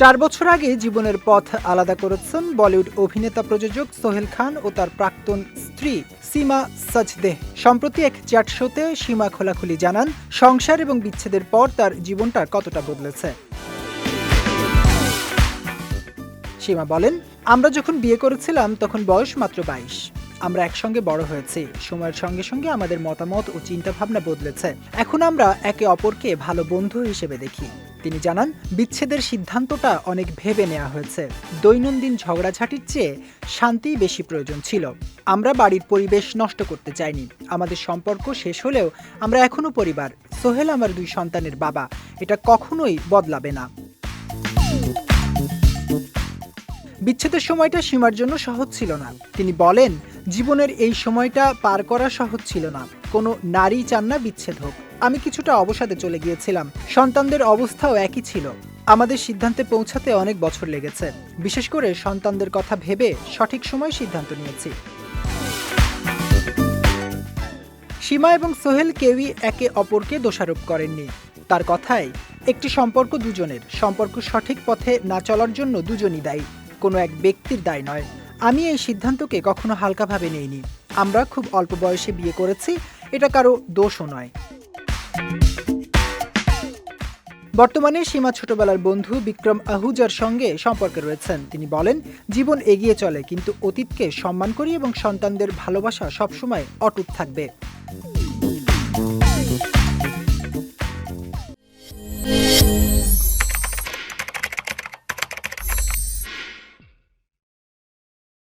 চার বছর আগে জীবনের পথ আলাদা করেছেন বলিউড অভিনেতা প্রযোজক সোহেল খান ও তার প্রাক্তন স্ত্রী সীমা সচদেহ সম্প্রতি এক চ্যাট শোতে সীমা খোলাখুলি জানান, সংসার এবং বিচ্ছেদের পর তার জীবনটা কতটা বদলেছে। সীমা বলেন, আমরা যখন বিয়ে করেছিলাম, তখন বয়স মাত্র বাইশ। আমরা একসঙ্গে বড় হয়েছি। সময়ের সঙ্গে সঙ্গে আমাদের মতামত ও চিন্তাভাবনা বদলেছে। এখন আমরা একে অপরকে ভালো বন্ধু হিসেবে দেখি। তিনি জানান, বিচ্ছেদের সিদ্ধান্তটা অনেক ভেবে নেওয়া হয়েছে। দৈনন্দিন ঝগড়াঝাটির চেয়ে শান্তিই বেশি প্রয়োজন ছিল। আমরা বাড়ির পরিবেশ নষ্ট করতে চাইনি। আমাদের সম্পর্ক শেষ হলেও আমরা এখনও পরিবার। সোহেল আমার দুই সন্তানের বাবা। এটা কখনোই বদলাবে না। বিচ্ছেদের সময়টা সীমার জন্য সহজ ছিল না। তিনি বলেন, জীবনের এই সময়টা পার করা সহজ ছিল না। কোনো নারী চান না বিচ্ছেদ হোক। আমি কিছুটা অবসাদে চলে গিয়েছিলাম। সন্তানদের অবস্থাও একই ছিল। আমাদের সিদ্ধান্তে পৌঁছাতে অনেক বছর লেগেছে। বিশেষ করে সন্তানদের কথা ভেবে সঠিক সময় সিদ্ধান্ত নিয়েছি। সীমা এবং সোহেল কেউই একে অপরকে দোষারোপ করেননি। তার কথায়, একটি সম্পর্ক দুজনের। সম্পর্ক সঠিক পথে না চলার জন্য দুজনই দায়ী। কোনো এক ব্যক্তির দায় নয়। আমি এই সিদ্ধান্তকে কখনো হালকাভাবে নেইনি। আমরা খুব অল্প বয়সে বিয়ে করেছি। এটা কারও দোষও নয়। বর্তমানে সীমা ছোটবেলার বন্ধু বিক্রম আহুজার সঙ্গে সম্পর্কে রয়েছেন। তিনি বলেন, জীবন এগিয়ে চলে, কিন্তু অতীতকে সম্মান করি এবং সন্তানদের ভালোবাসা সবসময় অটুট থাকবে।